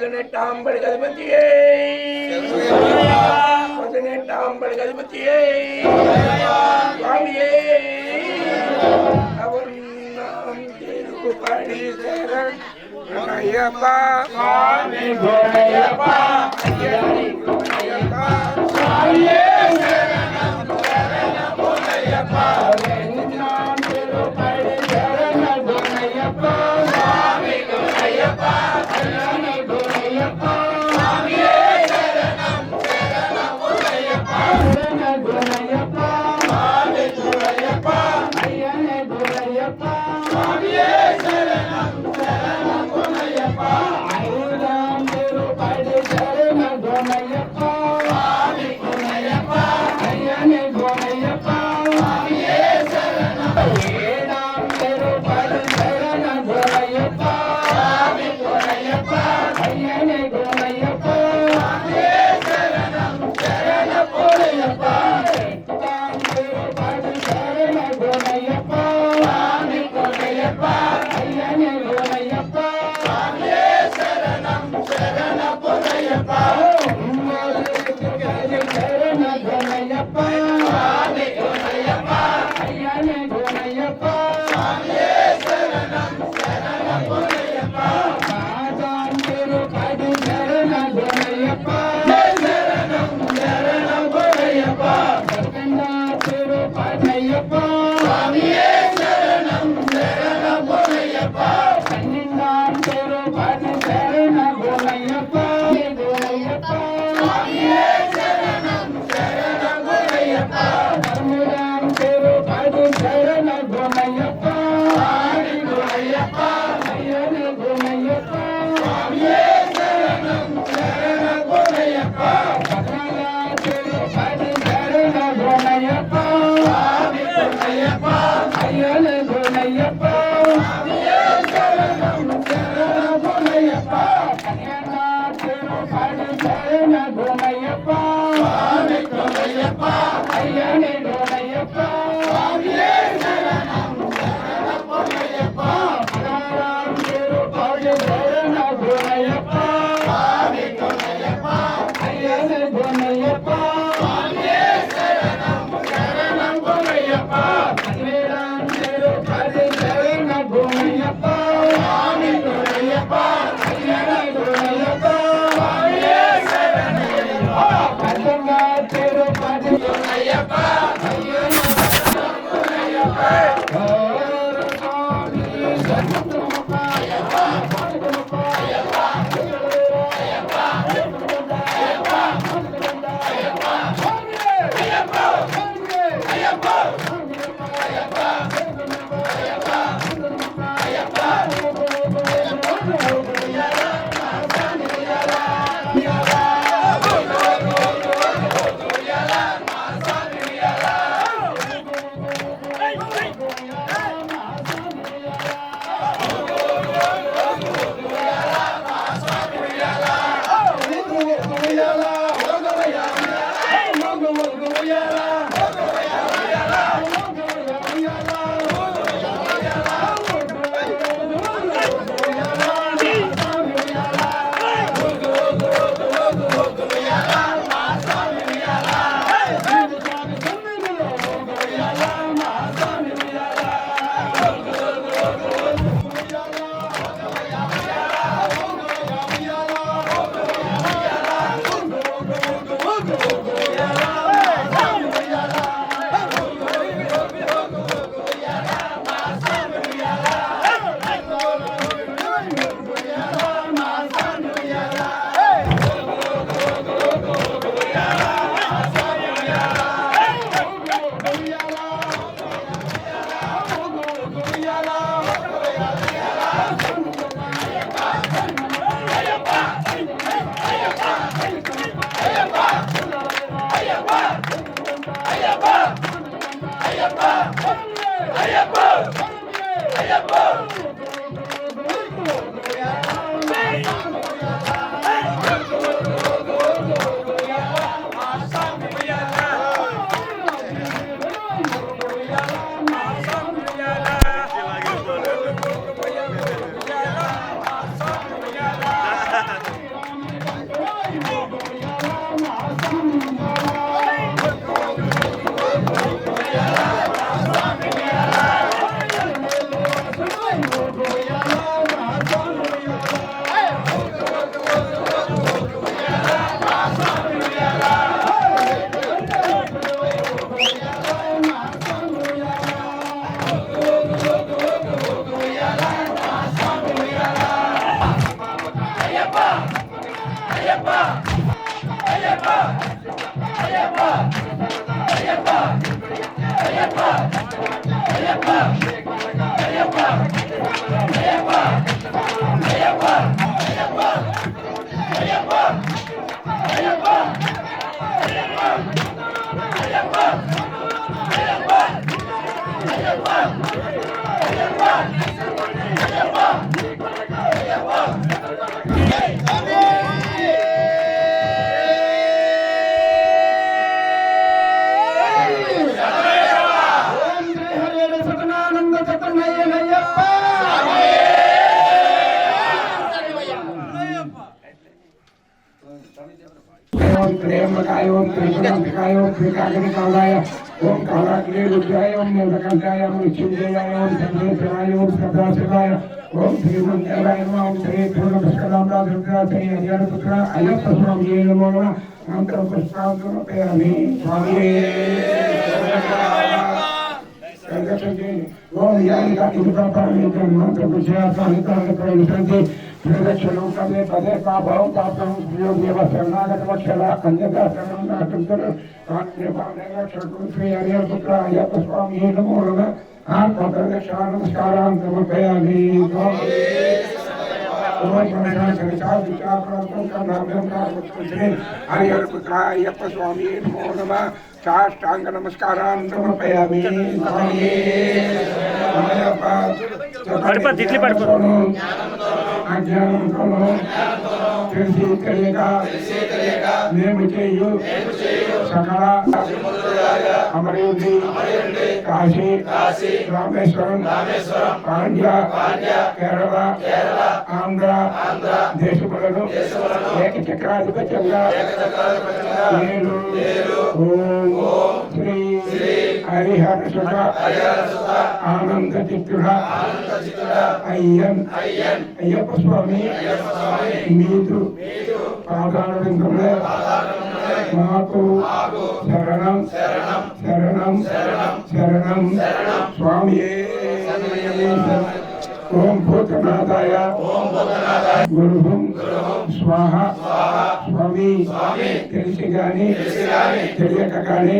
பதினெட்டாம் படுகதிபதியே பதினெட்டாம் படுகதிபதியே சுவாமியே. அவர் நாம் திருப்படி சேரன் ஐயப்பா சுவாமி ஐயப்பா ஐயப்பா சுவாமியே. ভাবিয়ে सरकार Come on! ओम प्रेमकाय ओम प्रेमकाय ओम प्रेमकाय कालाय ओम कालाग्रे रुद्राय, ओम नवकंठाय ओम शिवदेवाय ओम चंद्रसेनाय ओम प्रभासेवाय ओम श्रीमंदेवाय नमः, ओम श्री पूर्णभस्करामरा रुद्रा श्री हरिहर पुत्र अयप्प स्वामी नमो नमः मंत्र पुष्पांतरपे हमें स्वामी। ఓం యాని కాకి విపాపామి మంత్ర పుష్పాంతమపయామి ప్రవేశంతి ప్రదక్షిణం కదే పదే పాపం పాపం శ్రీ హరిహర స్వామి నమో ఆత్మ అయ్యప్ప స్వామి నమో నమ సాష్టాంగ నమస్కారాన్ని సమర్పయామి పడిపో, తిట్లు పడిపో. తెలిసి తెలియక మేము చేయు సకల అమరేంద్రి కాశీ రామేశ్వరం పాండ్య కేరళ ఆంధ్ర దేశములను ఏక చక్రాధిపత్యంగా నేను ఓం హరిహర సుత ఆనంద చిత్తుడ అయ్యన్ అయ్యప్ప స్వామి మీరు పాదాల విందులే మాకు శరణం శరణం శరణం స్వామి ఓం భూతనాథాయ. గురుహం స్వాహ. స్వామి. తెలిసి గాని. తెలియక గాని.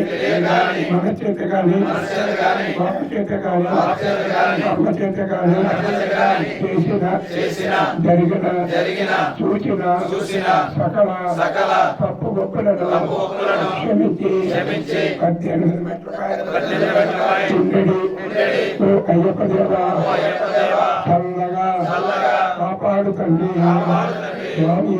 మన చేత గాని. బాబు చేత గాని. అమ్మ చేత గాని. చేసిన. జరిగిన. చూచిన. సకల. సకల. తప్పు గొప్పలను క్షమించి. పద్దెనిమిది ఓ అయ్యప్ప దేవా. स्वामी